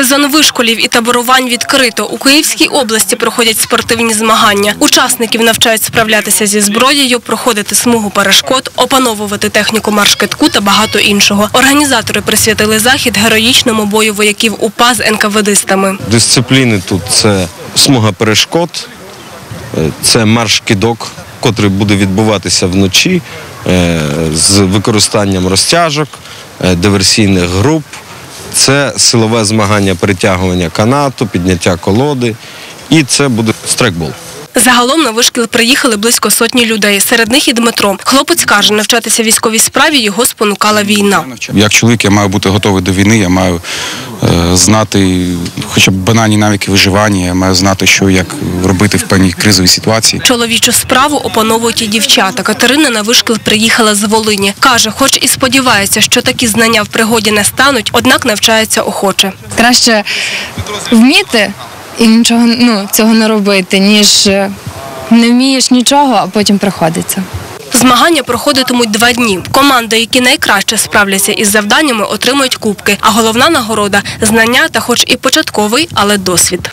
Сезон вишколів і таборувань відкрито. У Київській області проходять спортивні змагання. Учасників навчають справлятися зі зброєю, проходити смугу перешкод, опановувати техніку маршкетку та багато іншого. Організатори присвятили захід героїчному бою вояків УПА з НКВДистами. Дисципліни тут це смуга перешкод, е, це марш-кидок, котрий буде відбуватися вночі е, з використанням розтяжок, е, диверсійних груп. Це силове змагання перетягування канату, підняття колоди. І це буде стрекбол. Загалом на вишкіл приїхали близько сотні людей. Серед них і Дмитро. Хлопець каже, навчатися військовій справі його спонукала війна. Як чоловік я маю бути готовий до війни, я маю знати хоча б банальні навики виживання, я маю знати, що як робити в певній кризовій ситуації. Чоловічу справу опановують і дівчата. Катерина на вишкіл приїхала з Волині. Каже, хоч і сподівається, що такі знання в пригоді не стануть, однак навчається охоче. краще вміти і нічого ну, цього не робити, ніж е, не вмієш нічого, а потім приходиться. Змагання проходитимуть два дні. Команди, які найкраще справляться із завданнями, отримують кубки. А головна нагорода знання та, хоч і початковий, але досвід.